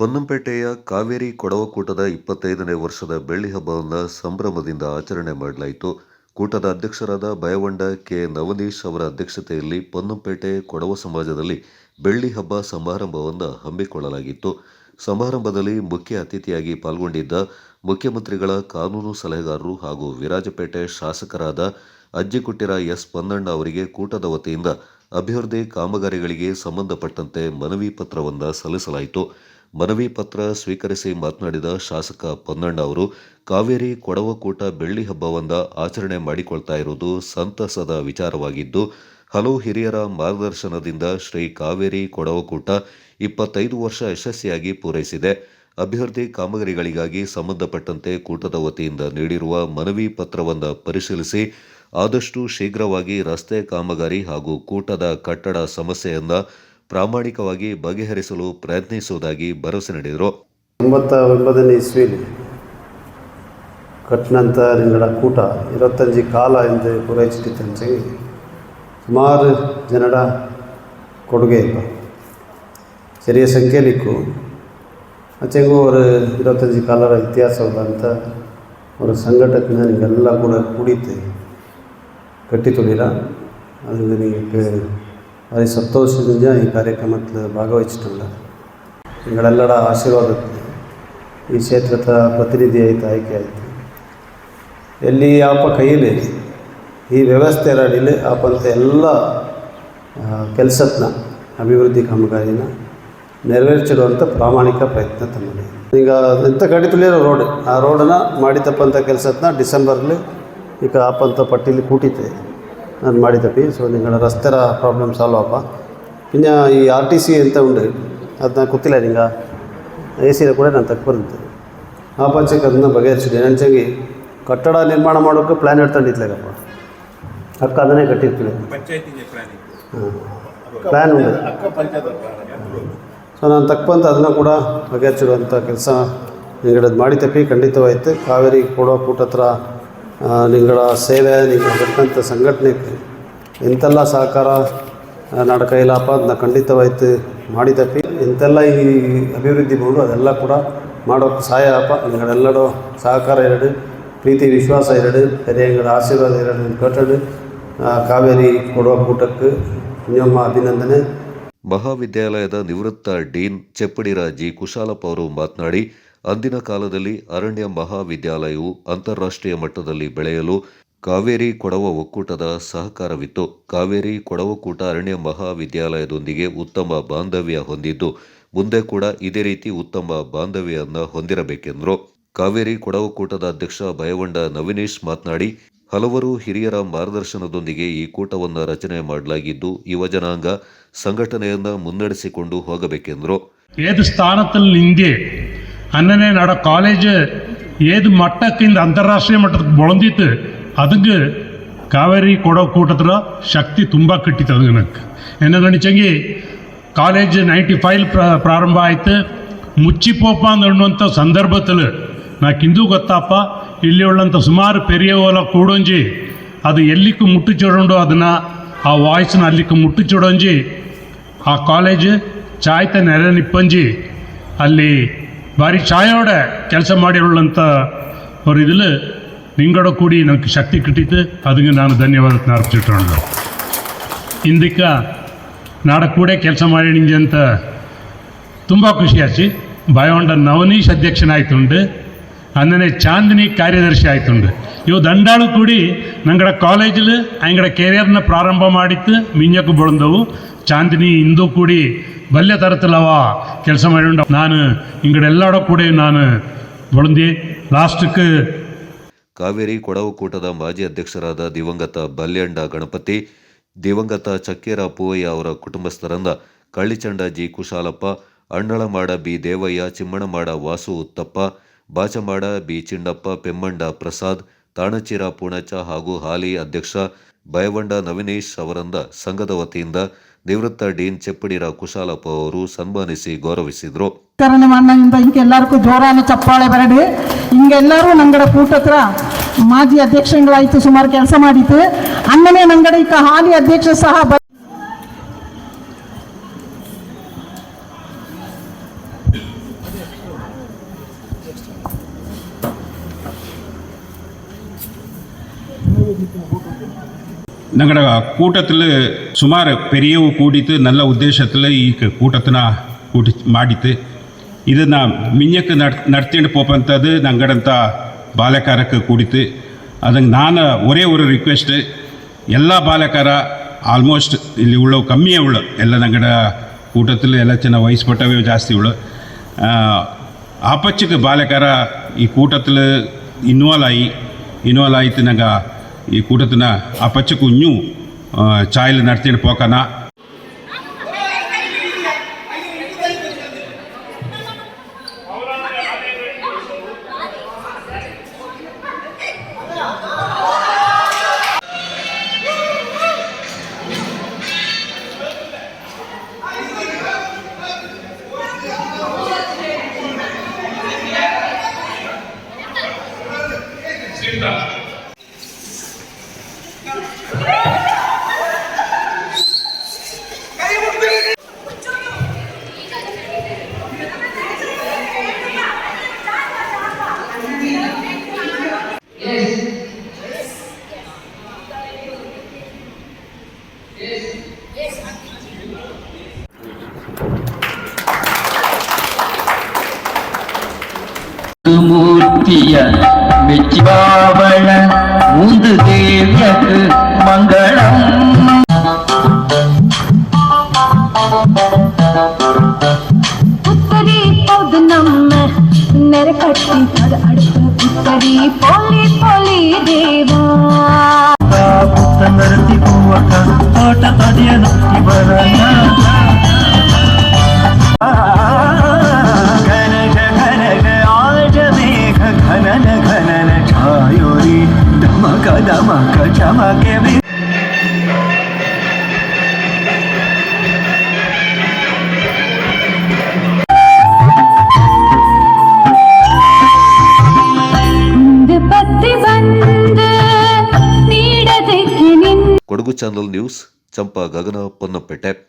ಪೊನ್ನಂಪೇಟೆಯ ಕಾವೇರಿ ಕೊಡವಕೂಟದ ಇಪ್ಪತ್ತೈದನೇ ವರ್ಷದ ಬೆಳ್ಳಿ ಹಬ್ಬವನ್ನು ಸಂಭ್ರಮದಿಂದ ಆಚರಣೆ ಮಾಡಲಾಯಿತು. ಕೂಟದ ಅಧ್ಯಕ್ಷರಾದ ಬಯವಂಡ ಕೆ. ನವನೀಶ್ ಅವರ ಅಧ್ಯಕ್ಷತೆಯಲ್ಲಿ ಪೊನ್ನಂಪೇಟೆ ಕೊಡವ ಸಮಾಜದಲ್ಲಿ ಬೆಳ್ಳಿ ಹಬ್ಬ ಸಮಾರಂಭವನ್ನು ಹಮ್ಮಿಕೊಳ್ಳಲಾಗಿತ್ತು. ಸಮಾರಂಭದಲ್ಲಿ ಮುಖ್ಯ ಅತಿಥಿಯಾಗಿ ಪಾಲ್ಗೊಂಡಿದ್ದ ಮುಖ್ಯಮಂತ್ರಿಗಳ ಕಾನೂನು ಸಲಹೆಗಾರರು ಹಾಗೂ ವಿರಾಜಪೇಟೆ ಶಾಸಕರಾದ ಅಜ್ಜಿಕುಟ್ಟಿರ ಎಸ್. ಪನ್ನಣ್ಣ ಅವರಿಗೆ ಕೂಟದ ವತಿಯಿಂದ ಅಭಿವೃದ್ಧಿ ಕಾಮಗಾರಿಗಳಿಗೆ ಸಂಬಂಧಪಟ್ಟಂತೆ ಮನವಿ ಪತ್ರವನ್ನು ಸಲ್ಲಿಸಲಾಯಿತು. ಮನವಿ ಪತ್ರ ಸ್ವೀಕರಿಸಿ ಮಾತನಾಡಿದ ಶಾಸಕ ಪೊನ್ನಣ್ಣ ಅವರು, ಕಾವೇರಿ ಕೊಡವಕೂಟ ಬೆಳ್ಳಿ ಹಬ್ಬವನ್ನ ಆಚರಣೆ ಮಾಡಿಕೊಳ್ತಾ ಇರುವುದು ಸಂತಸದ ವಿಚಾರವಾಗಿದ್ದು, ಹಲವು ಹಿರಿಯರ ಮಾರ್ಗದರ್ಶನದಿಂದ ಶ್ರೀ ಕಾವೇರಿ ಕೊಡವಕೂಟ ಇಪ್ಪತ್ತೈದು ವರ್ಷ ಯಶಸ್ವಿಯಾಗಿ ಪೂರೈಸಿದೆ. ಅಭಿವೃದ್ಧಿ ಕಾಮಗಾರಿಗಳಿಗಾಗಿ ಸಂಬಂಧಪಟ್ಟಂತೆ ಕೂಟದ ವತಿಯಿಂದ ನೀಡಿರುವ ಮನವಿ ಪತ್ರವನ್ನು ಪರಿಶೀಲಿಸಿ, ಆದಷ್ಟು ಶೀಘ್ರವಾಗಿ ರಸ್ತೆ ಕಾಮಗಾರಿ ಹಾಗೂ ಕೂಟದ ಕಟ್ಟಡ ಸಮಸ್ಯೆಯನ್ನ ಪ್ರಾಮಾಣಿಕವಾಗಿ ಬಗೆಹರಿಸಲು ಪ್ರಯತ್ನಿಸುವುದಾಗಿ ಭರವಸೆ ನೀಡಿದರು. ಒಂಬತ್ತ ಒಂಬತ್ತನೇ ಇಸ್ವಿಯಲ್ಲಿ ಕಟ್ಟಿನಂಥ ನಿನ್ನಡ ಕೂಟ ಇರತ್ತಂಜಿ ಕಾಲ ಎಂದು ಪೂರೈಸಿಟ್ಟಿತ್ತಂತ ಹೇಳಿ ಸುಮಾರು ಜನರ ಕೊಡುಗೆ ಇಲ್ಲ ಸರಿಯ ಸಂಖ್ಯೆಯಲ್ಲಿ ಇಕ್ಕು. ಮತ್ತೆಂಗೂ ಅವರು ಇರತ್ತಂಜಿ ಕಾಲರ ಇತಿಹಾಸ ಅಂತ ಅವರ ಸಂಘಟಕನ ನಿಮಗೆಲ್ಲ ಕೂಡ ಕೂಡಿತ್ತೆ ಕಟ್ಟಿ ತೊಳಿಲ ಅದರಿಂದ ನಿಮಗೆ ಅದೇ ಸಂತೋಷದಿಂದ ಈ ಕಾರ್ಯಕ್ರಮದಲ್ಲಿ ಭಾಗವಹಿಸ್ತಲ್ಲ ಇವುಗಳೆಲ್ಲರ ಆಶೀರ್ವಾದ ಈ ಕ್ಷೇತ್ರದ ಪ್ರತಿನಿಧಿ ಆಯಿತು, ಆಯ್ಕೆ ಆಯಿತು. ಎಲ್ಲಿ ಆಪ ಕೈಯಲ್ಲಿ, ಈ ವ್ಯವಸ್ಥೆ ಅಡಿಲಿ ಆಪಂತ ಎಲ್ಲ ಕೆಲಸದನ್ನ ಅಭಿವೃದ್ಧಿ ಕಾಮಗಾರಿನ ನೆರವೇರಿಸಿರುವಂಥ ಪ್ರಾಮಾಣಿಕ ಪ್ರಯತ್ನ ತಮ್ಮಲ್ಲಿ. ಈಗ ಎಂಥ ಕಡಿತಲಿರೋ ರೋಡ್ ಆ ರೋಡನ್ನು ಮಾಡಿತಪ್ಪಂಥ ಕೆಲಸದನ್ನ ಡಿಸೆಂಬರ್ಲಿ ಈಗ ಆಪಂತ ಪಟ್ಟಿಲಿ ಕೂಟಿತೆ ನಾನು ಮಾಡಿದಪ್ಪಿ ಸೊ ನಿಂಗಳ ರಸ್ತೆರ ಪ್ರಾಬ್ಲಮ್ ಸಾಲ್ವ್ ಆಪ പിന്നെ ಈ ಆರ್ ಟಿ ಸಿ ಅಂತ ಉಂಡು ಅದನ್ನ ಗೊತ್ತಿಲ್ಲ ನಿಂಗ ಎ ಸಿನ ಕೂಡ ನಾನು ತಕ್ಕ ಬರುತ್ತೆ ಆ ಪಂಚಕ್ಕೆ ಅದನ್ನ ಬಗೆಹರಿಸಿದೆ ನಂಚಾಗಿ ಕಟ್ಟಡ ನಿರ್ಮಾಣ ಮಾಡೋಕ್ಕೆ ಪ್ಲ್ಯಾನ್ ಹೇಳ್ತಂಡಿತ್ಲಾಗಪ್ಪ ಅಕ್ಕ ಅದನ್ನೇ ಕಟ್ಟಿರ್ತೀವಿ ಹಾಂ ಪ್ಲ್ಯಾನ್ ಉಂಟು ಸೊ ನಾನು ತಕ್ಕಂತ ಅದನ್ನು ಕೂಡ ಬಗೆಹರಿಸಿಡುವಂಥ ಕೆಲಸ ನಿಂಗಡದು ಮಾಡಿ ತಪ್ಪಿ ಖಂಡಿತವಾಯ್ತು ಕಾವೇರಿ ಕೊಡೋ ಕೂಟ ಹತ್ರ ಆ, ನಿಂಗಳ ಸೇವೆ ನಿಂಗೆ ಕೊಟ್ಟಂಥ ಸಂಘಟನೆಗೆ ಎಂತೆಲ್ಲ ಸಹಕಾರ ಆ, ಇಲ್ಲಪ್ಪ ಅದನ್ನ ಖಂಡಿತವಾಯ್ತು ಮಾಡಿದಪ್ಪಿ. ಎಂತೆಲ್ಲ ಈ ಅಭಿವೃದ್ಧಿ ಬೋದು ಅದೆಲ್ಲ ಕೂಡ ಮಾಡೋಕ್ಕೆ ಸಹಾಯ ಆಪ ನಿಂಗಳೆಲ್ಲರೂ ಸಹಕಾರ ಎರಡು ಪ್ರೀತಿ ವಿಶ್ವಾಸ ಎರಡು ಹಿರಿಯಂಗಳ ಆಶೀರ್ವಾದ ಎರಡು ಕಟ್ಟಡು ಕಾವೇರಿ ಕೊಡುವ ಕೂಟಕ್ಕೆ ನಿಮ್ಮ ಅಭಿನಂದನೆ. ಮಹಾವಿದ್ಯಾಲಯದ ನಿವೃತ್ತ ಡೀನ್ ಚೆಪ್ಪಡಿರಾಜಿ ಕುಶಾಲಪ್ಪ ಅವರು ಮಾತನಾಡಿ ಅಂದಿನ ಕಾಲದಲ್ಲಿ ಅರಣ್ಯ ಮಹಾವಿದ್ಯಾಲಯವು ಅಂತಾರಾಷ್ಟ್ರೀಯ ಮಟ್ಟದಲ್ಲಿ ಬೆಳೆಯಲು ಕಾವೇರಿ ಕೊಡವ ಒಕ್ಕೂಟದ ಸಹಕಾರವಿತ್ತು. ಕಾವೇರಿ ಕೊಡವ ಕೂಟ ಅರಣ್ಯ ಮಹಾವಿದ್ಯಾಲಯದೊಂದಿಗೆ ಉತ್ತಮ ಬಾಂಧವ್ಯ ಹೊಂದಿದ್ದು, ಮುಂದೆ ಕೂಡ ಇದೇ ರೀತಿ ಉತ್ತಮ ಬಾಂಧವ್ಯವನ್ನು ಹೊಂದಿರಬೇಕೆಂದರು. ಕಾವೇರಿ ಕೊಡವಕೂಟದ ಅಧ್ಯಕ್ಷ ಭಯವಂಡ ನವಿನೇಶ್ ಮಾತನಾಡಿ, ಹಲವರು ಹಿರಿಯರ ಮಾರ್ಗದರ್ಶನದೊಂದಿಗೆ ಈ ಕೂಟವನ್ನು ರಚನೆ ಮಾಡಲಾಗಿದ್ದು, ಯುವ ಜನಾಂಗ ಸಂಘಟನೆಯನ್ನು ಮುನ್ನಡೆಸಿಕೊಂಡು ಹೋಗಬೇಕೆಂದರು. ಸ್ಥಾನದಲ್ಲಿ അങ്ങനെ നട ಕಾಲೇಜ್ ಏದು ಮಟ್ಟಕ್ಕಿಂದ ಅಂತಾರಾಷ್ಟ್ರೀಯ ಮಟ್ಟಕ್ಕೆ ಬೆಳೆದಿತ್ತು ಅದಕ್ಕೆ ಕಾವೇರಿ ಕೊಡೋ ಕೂಟದ್ರ ಶಕ್ತಿ ತುಂಬ ಕಿಟ್ಟಿತ್ತು ಅದು ನನಗೆ ಏನಂಗಣಿಚಂಗಿ ಕಾಲೇಜ್ ನೈಂಟಿ ಫೈವ್ ಪ್ರಾರಂಭ ಆಯ್ತು ಮುಚ್ಚಿಪೋಪ ಅನ್ನುವಂಥ ಸಂದರ್ಭದಲ್ಲಿ ನಾಕಿಂದು ಗೊತ್ತಪ್ಪ ಇಲ್ಲಿ ಉಳ್ಳಂಥ ಸುಮಾರು ಪೆರಿಯ ಓಲ ಕೂಡೊಂಜಿ ಅದು ಎಲ್ಲಿಕ್ಕೂ ಮುಟ್ಟಿಚೂಡೊಂಡು ಅದನ್ನು ಆ ವಾಯ್ಸ್ನ ಅಲ್ಲಿಕ್ಕೆ ಮುಟ್ಟಿಚೂಡೊಂಜಿ ಆ ಕಾಲೇಜ್ ಚಾಯ್ತ ನೆರೆ ನಿಪ್ಪಂಜಿ ಅಲ್ಲಿ ಭಾರಿ ಛಾಯೋಡ ಕೆಲಸ ಮಾಡಿರುಳ್ಳಂಥ ஒரு இதில் ನಿಂಗಡ ಕೂಡಿ ನನಗೆ ಶಕ್ತಿ ಕಿಟ್ಟಿತ್ತು ಅದಕ್ಕೆ ನಾನು ಧನ್ಯವಾದ ಅರ್ಪಿಸಿಟ್ಟು ಇಂದಿಕ್ಕ ನಾಡ ಕೂಡ ಕೆಲಸ ಮಾಡಿ ಅಂತ ತುಂಬ ಖುಷಿ ಆಚಿ ಬಾಯೊಂಡ ನವನೀಶ್ ಅಧ್ಯಕ್ಷನಾಯ್ತುಂಡು ಅನ್ನನೆ ಚಾಂದಿನಿ ಕಾರ್ಯದರ್ಶಿ ಆಯ್ತುಂಡು ಇವು ದಂಡಾಳು ಕೂಡಿ ನಂಗಡ ಕಾಲೇಜಲ್ಲಿ ಅಂಗಡ ಕೆರಿಯರ್ನ ಪ್ರಾರಂಭ ಮಾಡಿತ್ತು ಮಿಂಜಕ್ಕೆ ಬೆಳೆದವು ಚಾಂದಿನಿ ಇಂದು ಕೂಡಿ ಬಲ್ಯ ತರತಿಲ್ಲವ ಕೆಲಸ ಮಾಡಿ ನಾನು ಇಂಗಡೆಲ್ಲಡ ಕೂಡ ನಾನು ಬೆಳೆದಿ. ಲಾಸ್ಟ್ಕ್ಕೆ ಕಾವೇರಿ ಕೊಡವು ಕೂಟದ ಮಾಜಿ ಅಧ್ಯಕ್ಷರಾದ ದಿವಂಗತ ಬಲ್ಯಂಡ ಗಣಪತಿ, ದಿವಂಗತ ಚಕ್ಕೇರ ಪೂವಯ್ಯ ಅವರ ಕುಟುಂಬಸ್ಥರಂದ Kallichanda G Kushalappa, Annalamada B Devaiah, Chimmanamada Vasu Uthappa, Bachamada B Chindappa Pemmanda Prasad, Thanachira Poonacha ಹಾಗೂ ಹಾಲಿ ಅಧ್ಯಕ್ಷ ಬಯವಂಡ ನವಿನೇಶ್ ಅವರಂದ ಸಂಘದ ವತಿಯಿಂದ ನಿವೃತ್ತ ಡೀನ್ ಚೆಪ್ಪಡಿರ ಕುಶಾಲಪ್ಪ ಅವರು ಸನ್ಮಾನಿಸಿ ಗೌರವಿಸಿದರು ಅಣ್ಣನಿಂದ ಹಿಂಗೆಲ್ಲರಿಗೂ ಜೋರಾನ ಚಪ್ಪಾಳೆ ಬರಡಿ ಹಿಂಗೆಲ್ಲರೂ ನಂಗಡ ಕೂಟತ್ರ ಮಾಜಿ ಅಧ್ಯಕ್ಷಗಳಾಯ್ತು ಸುಮಾರು ಕೆಲಸ ಮಾಡಿತು ಅಣ್ಣನೇ ನಂಗಡ ಈಗ ಹಾಲಿ ಅಧ್ಯಕ್ಷ ಸಹ Thank. ನಂಗಡ ಕೂಟದಲ್ಲಿ ಸುಮಾರು ಪೆರಿಯವು ಕೂಡಿತು ನಲ್ಲ ಉದ್ದೇಶದಲ್ಲಿ ಈ ಕೂಟತನ ಕೂಟಿ ಮಾಡಿತು ಇದನ್ನು ಮಿಂಜಕ್ಕೆ ನಡ್ ನಡ್ತಿಂಡು ಪೋಪಂಥದ್ದು ನಂಗಡಂಥ ಬಾಲಕಾರಕ್ಕೆ ಕೂಡಿತು ಅದಂಗೆ ನಾನು ಒರೇ ಒಂದು ರಿಕ್ವೆಸ್ಟ್ ಎಲ್ಲ ಬಾಲಕಾರ ಆಲ್ಮೋಸ್ಟ್ ಇಲ್ಲಿ ಉಳ್ಳವು ಕಮ್ಮಿಯೇ ಉಳ್ಳು ಎಲ್ಲ ನಂಗಡ ಕೂಟದಲ್ಲಿ ಎಲ್ಲ ಚೆನ್ನ ವಹಿಸ್ಬಿಟ್ಟವೇ ಜಾಸ್ತಿ ಉಳ್ಳು ಆಪಚ್ಚಕ್ಕೆ ಬಾಲಕಾರ ಈ ಕೂಟದಲ್ಲಿ ಇನ್ವಾಲ್ವ್ ಆಗಿ ಇನ್ವಾಲ್ವ್ ಆಯಿತು ನಂಗೆ ഈ കൂട്ടത്തിന് ആ പച്ച കുഞ്ഞു ചായൽ നടത്തിയിട്ട് പോക്കാനാ சூட்டிய மெச்சிபாவள மூந்து தேவியக்கு மங்களம். புத்தரி போது நம்ம நெருக்கட்டி அது அடுத்த புத்தரி போலி போலி தேவா. பூவக்கா தோட்ட நோக்கி வரலாம் ಚಾನಲ್ ನ್ಯೂಸ್ ಚಂಪಾ ಗಗನ ಪೊನ್ನಪೇಟೆ